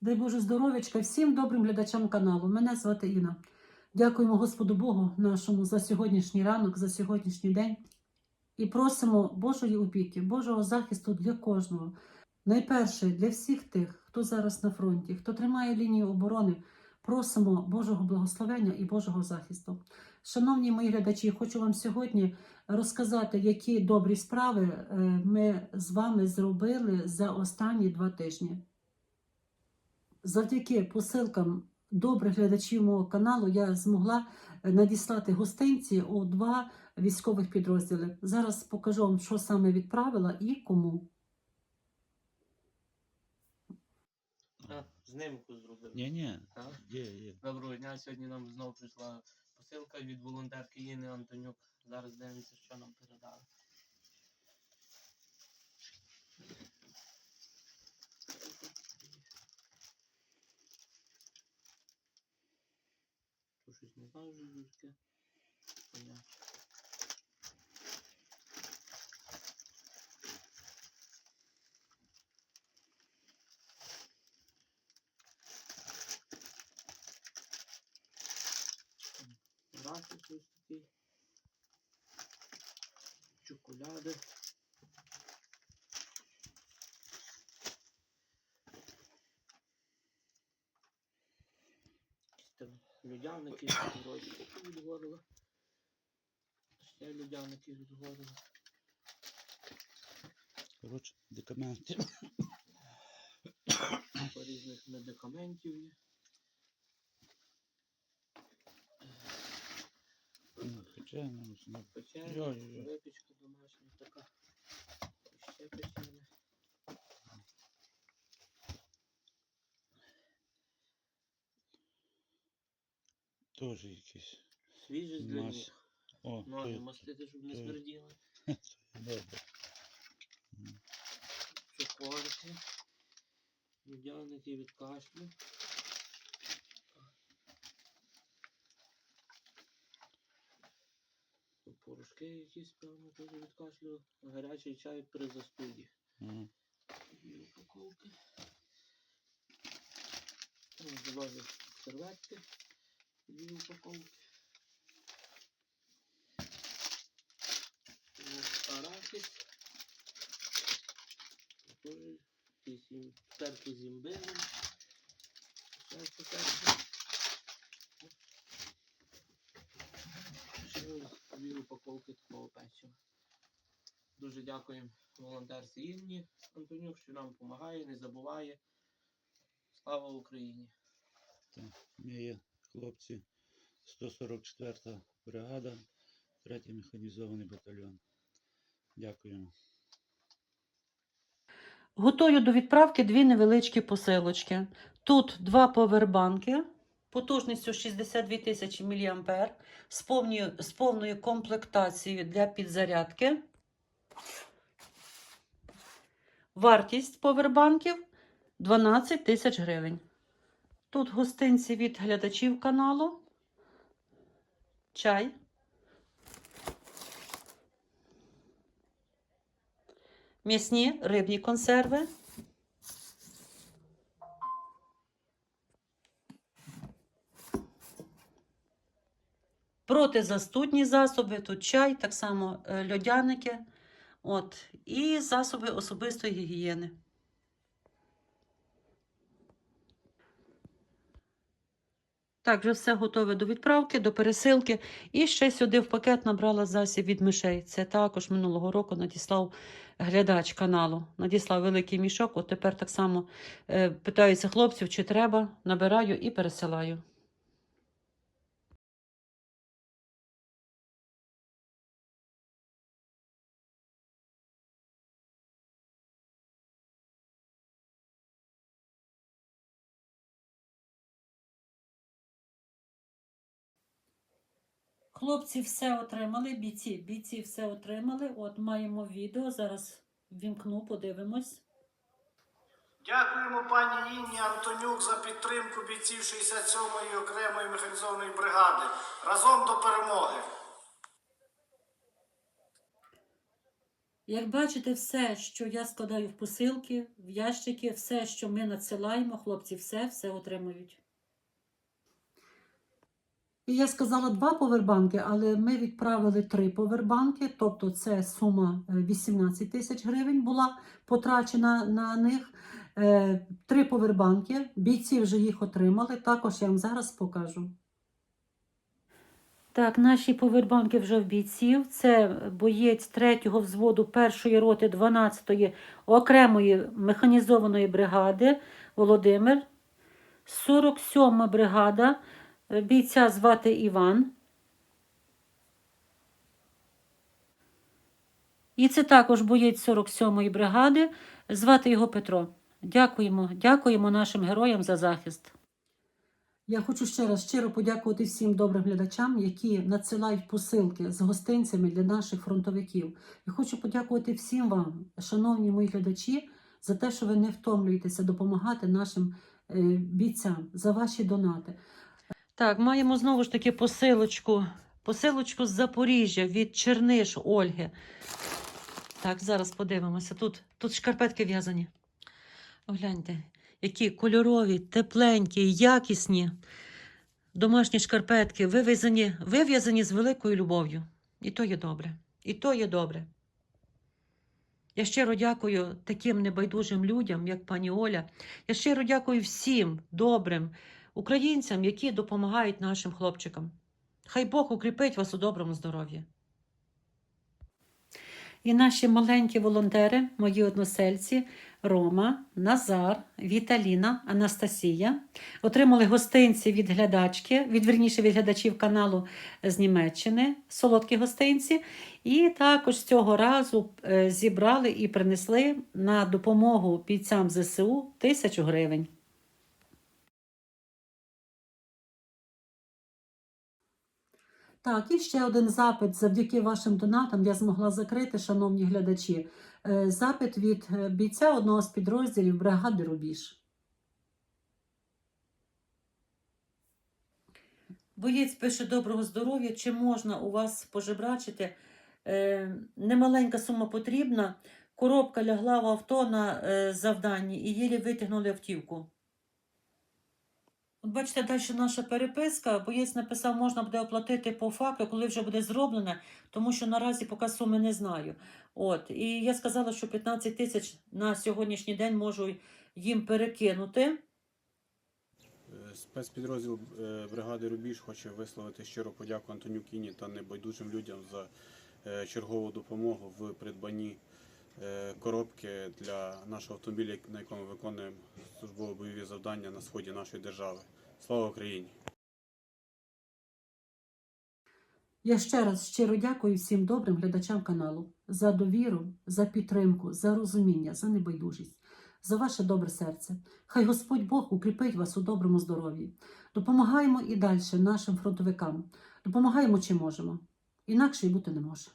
Дай Боже здоров'ячка всім добрим глядачам каналу. Мене звати Інна. Дякуємо Господу Богу нашому за сьогоднішній ранок, за сьогоднішній день. І просимо Божої опіки, Божого захисту для кожного. Найперше для всіх тих, хто зараз на фронті, хто тримає лінію оборони, просимо Божого благословення і Божого захисту. Шановні мої глядачі, хочу вам сьогодні розказати, які добрі справи е, ми з вами зробили за останні два тижні. Завдяки посилкам добрих глядачів мого каналу я змогла е, надіслати гостинці у два військових підрозділи. Зараз покажу вам, що саме відправила і кому. А, знимку зробив. Ні, ні, Так? є, є. Доброго дня. Сьогодні нам знову прийшла посилка від волонтерки Інни Антонюк. Зараз дивимося, що нам передали. Щось не знаю, вже звідки. Понятно. Рафик такий. Чоколяди. Якісь там людяники вроді такі відгорили. Ще людяники відгорили. Коротше, документи. По різних медикаментів є. Ну, Печено, ну, випічка домашня така. Ще печення. Теж якісь. Свіжість для Мась. них. О, Ноги то, мастити, щоб не то- смерділи. добре. Цукорки. Людяники від кашлю. Порошки якісь, певно, теж від кашлю. Гарячий чай при застуді. Ага. Дві упаковки. Зелені серветки. Дві упаковки. Арахіс. Теж якісь ім- терки з імбирем. Ще цукерки. Ще дві упаковки такого печива. Дуже дякуємо волонтерці Інні Антонюк, що нам допомагає, не забуває. Слава Україні! Ми є хлопці 144 бригада, 3 механізований батальйон. Дякуємо. Готую до відправки дві невеличкі посилочки. Тут два повербанки потужністю 62 тисячі мА з повною, з повною комплектацією для підзарядки. Вартість повербанків 12 тисяч гривень. Тут гостинці від глядачів каналу. Чай. М'ясні рибні консерви. Протизастудні засоби, тут чай, так само е, льодяники. От, і засоби особистої гігієни. Так, вже все готове до відправки, до пересилки. І ще сюди в пакет набрала засіб від мишей. Це також минулого року надіслав глядач каналу. Надіслав великий мішок. От тепер так само е, питаюся хлопців, чи треба, набираю і пересилаю. Хлопці все отримали, бійці, бійці все отримали. От маємо відео. Зараз вімкну, подивимось. Дякуємо пані Інні Антонюк за підтримку бійців 67-ї окремої механізованої бригади. Разом до перемоги. Як бачите, все, що я складаю в посилки, в ящики, все, що ми надсилаємо, хлопці, все, все отримують. І я сказала два повербанки, але ми відправили три повербанки, тобто це сума е, 18 тисяч гривень була потрачена на них. Е, Три повербанки, бійці вже їх отримали, також я вам зараз покажу. Так, наші повербанки вже в бійців. Це боєць 3-го взводу 1-ї роти 12-ї окремої механізованої бригади Володимир. 47-ма бригада. Бійця звати Іван. І це також боєць 47-ї бригади. Звати його Петро. Дякуємо, дякуємо нашим героям за захист. Я хочу ще раз щиро подякувати всім добрим глядачам, які надсилають посилки з гостинцями для наших фронтовиків. І хочу подякувати всім вам, шановні мої глядачі, за те, що ви не втомлюєтеся допомагати нашим е, бійцям за ваші донати. Так, маємо знову ж таки посилочку. Посилочку з Запоріжжя від Черниш Ольги. Так, зараз подивимося. Тут, тут шкарпетки в'язані. Огляньте, які кольорові, тепленькі, якісні домашні шкарпетки, вив'язані з великою любов'ю. І то є добре. І то є добре. Я щиро дякую таким небайдужим людям, як пані Оля. Я щиро дякую всім добрим українцям, які допомагають нашим хлопчикам. Хай Бог укріпить вас у доброму здоров'ї. І наші маленькі волонтери, мої односельці, Рома, Назар, Віталіна, Анастасія отримали гостинці від глядачки, від верніше від глядачів каналу з Німеччини, солодкі гостинці. І також цього разу е, зібрали і принесли на допомогу бійцям ЗСУ тисячу гривень. Так, і ще один запит. Завдяки вашим донатам я змогла закрити, шановні глядачі. Е, Запит від е, бійця одного з підрозділів бригади Рубіж. Боєць пише доброго здоров'я. Чи можна у вас пожебрачити? Е, немаленька сума потрібна. Коробка лягла в авто на завданні і єлі витягнули автівку. Бачите, далі наша переписка. Боєць написав, можна буде оплатити по факту, коли вже буде зроблене, тому що наразі поки суми не знаю. От. І я сказала, що 15 тисяч на сьогоднішній день можу їм перекинути. Е, Спецпідрозділ е, бригади Рубіж хоче висловити щиру подяку Антоню Кіні та небайдужим людям за е, чергову допомогу в придбанні коробки для нашого автомобіля, на якому виконуємо службово бойові завдання на сході нашої держави. Слава Україні! Я ще раз щиро дякую всім добрим глядачам каналу за довіру, за підтримку, за розуміння, за небайдужість, за ваше добре серце. Хай Господь Бог укріпить вас у доброму здоров'ї. Допомагаємо і далі нашим фронтовикам. Допомагаємо, чи можемо. Інакше й бути не може.